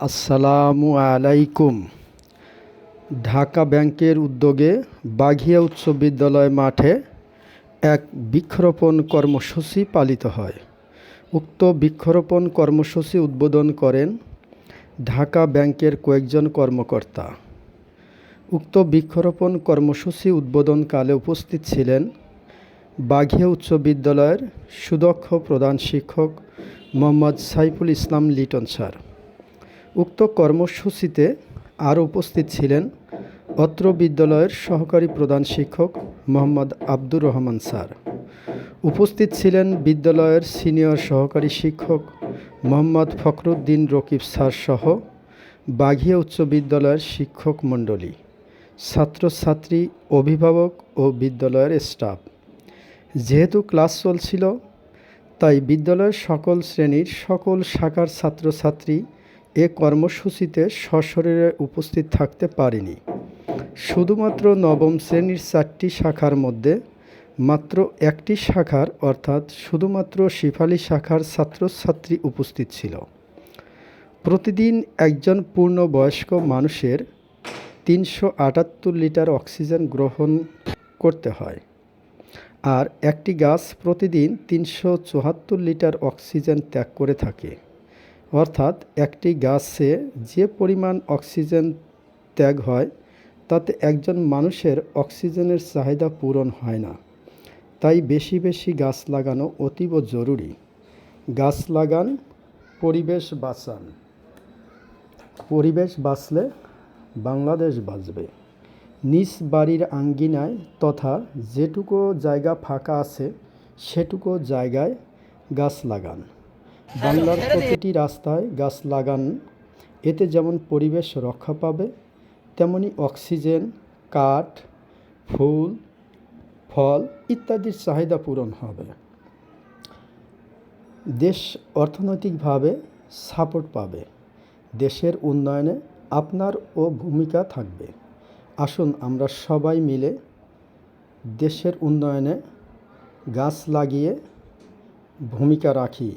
আসসালামু আলাইকুম। ঢাকা ব্যাংকের উদ্যোগে বাঘিয়া উচ্চ বিদ্যালয় মাঠে এক বৃক্ষরোপণ কর্মসূচি পালিত হয়। উক্ত বৃক্ষরোপণ কর্মসূচি উদ্বোধন করেন ঢাকা ব্যাংকের কয়েকজন কর্মকর্তা। উক্ত বৃক্ষরোপণ কর্মসূচি উদ্বোধনকালে উপস্থিত ছিলেন বাঘিয়া উচ্চ বিদ্যালয়ের সুদক্ষ প্রধান শিক্ষক মোহাম্মদ সাইফুল ইসলাম লিটন স্যার। উক্ত কর্মসূচিতে আরও উপস্থিত ছিলেন অত্র বিদ্যালয়ের সহকারী প্রধান শিক্ষক মোহাম্মদ আব্দুর রহমান স্যার। উপস্থিত ছিলেন বিদ্যালয়ের সিনিয়র সহকারী শিক্ষক মোহাম্মদ ফখরুদ্দিন রকিব স্যার সহ বাঘিয়া উচ্চ বিদ্যালয়ের শিক্ষক মণ্ডলী, ছাত্রছাত্রী, অভিভাবক ও বিদ্যালয়ের স্টাফ। যেহেতু ক্লাস চলছিল, তাই বিদ্যালয়ের সকল শ্রেণির সকল শাখার ছাত্রছাত্রী এ কর্মসূচিতে সশরীরে উপস্থিত থাকতে পারেনি। শুধুমাত্র নবম শ্রেণির চারটি শাখার মধ্যে মাত্র একটি শাখার অর্থাৎ শুধুমাত্র শিফালি শাখার ছাত্রছাত্রী উপস্থিত ছিল। প্রতিদিন একজন পূর্ণবয়স্ক মানুষের তিনশো আটাত্তর লিটার অক্সিজেন গ্রহণ করতে হয় আর একটি গাছ প্রতিদিন তিনশো চুয়াত্তর লিটার অক্সিজেন ত্যাগ করে থাকে। অর্থাৎ একটি গাছে যে পরিমাণ অক্সিজেন ত্যাগ হয়, তাতে একজন মানুষের অক্সিজেনের চাহিদা পূরণ হয় না। তাই বেশি বেশি গাছ লাগানো অতীব জরুরি। গাছ লাগান, পরিবেশ বাঁচান। পরিবেশ বাঁচলে বাংলাদেশ বাঁচবে। নিজ বাড়ির আঙ্গিনায় তথা যেটুকু জায়গা ফাঁকা আছে, সেটুকু জায়গায় গাছ লাগান। বাংলার প্রতিটি রাস্তায় গাছ লাগান। এতে যেমন পরিবেশ রক্ষা পাবে, তেমনি অক্সিজেন, কাঠ, ফুল, ফল ইত্যাদির চাহিদা পূরণ হবে। দেশ অর্থনৈতিকভাবে সাপোর্ট পাবে। দেশের উন্নয়নে আপনার ও ভূমিকা থাকবে। আসুন আমরা সবাই মিলে দেশের উন্নয়নে গাছ লাগিয়ে ভূমিকা রাখি।